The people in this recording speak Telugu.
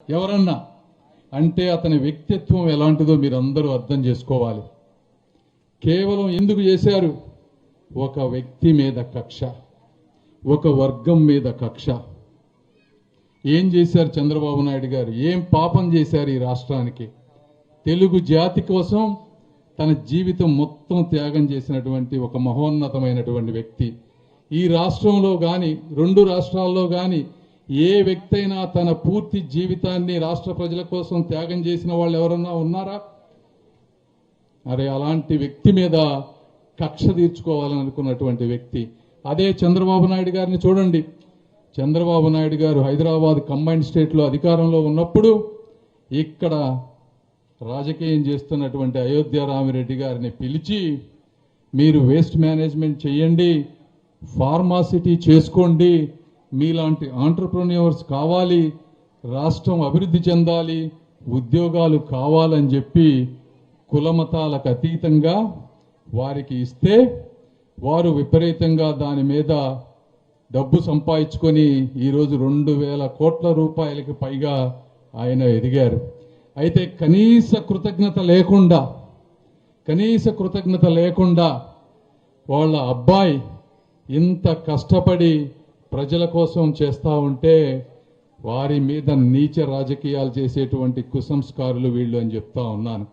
ఎవరన్నా అంటే అతని వ్యక్తిత్వం ఎలాంటిదో మీరు అందరూ అర్థం చేసుకోవాలి. కేవలం ఎందుకు చేశారు? ఒక వ్యక్తి మీద కక్ష ఒక వర్గం మీద కక్ష. ఏం చేశారు చంద్రబాబు నాయుడు గారు? ఏం పాపం చేశారు ఈ రాష్ట్రానికి? తెలుగు జాతి కోసం తన జీవితం మొత్తం త్యాగం చేసినటువంటి ఒక మహోన్నతమైనటువంటి వ్యక్తి. ఈ రాష్ట్రంలో కానీ రెండు రాష్ట్రాల్లో కానీ ఏ వ్యక్తి అయినా తన పూర్తి జీవితాన్ని రాష్ట్ర ప్రజల కోసం త్యాగం చేసిన వాళ్ళు ఎవరన్నా ఉన్నారా? అరే అలాంటి వ్యక్తి మీద కక్ష తీర్చుకోవాలని అనుకున్నటువంటి వ్యక్తి. అదే చంద్రబాబు నాయుడు గారిని చూడండి. చంద్రబాబు నాయుడు గారు హైదరాబాద్ కంబైన్ స్టేట్లో అధికారంలో ఉన్నప్పుడు ఇక్కడ రాజకీయం చేస్తున్నటువంటి అయోధ్య రామిరెడ్డి గారిని పిలిచి మీరు వేస్ట్ మేనేజ్మెంట్ చేయండి ఫార్మాసిటీ చేసుకోండి మీలాంటి ఆంటర్ప్రెన్యూర్స్ కావాలి రాష్ట్రం అభివృద్ధి చెందాలి ఉద్యోగాలు కావాలని చెప్పి కులమతాలకు అతీతంగా వారికి ఇస్తే వారు విపరీతంగా దాని మీద డబ్బు సంపాదించుకొని ఈరోజు రెండు వేల కోట్ల రూపాయలకి పైగా ఆయన ఎదిగారు. అయితే కనీస కృతజ్ఞత లేకుండా కనీస కృతజ్ఞత లేకుండా వాళ్ళ అబ్బాయి ఇంత కష్టపడి ప్రజల కోసం చేస్తూ ఉంటే వారి మీద నీచ రాజకీయాలు చేసేటువంటి కుసంస్కారులు వీళ్ళు అని చెప్తా ఉన్నాను.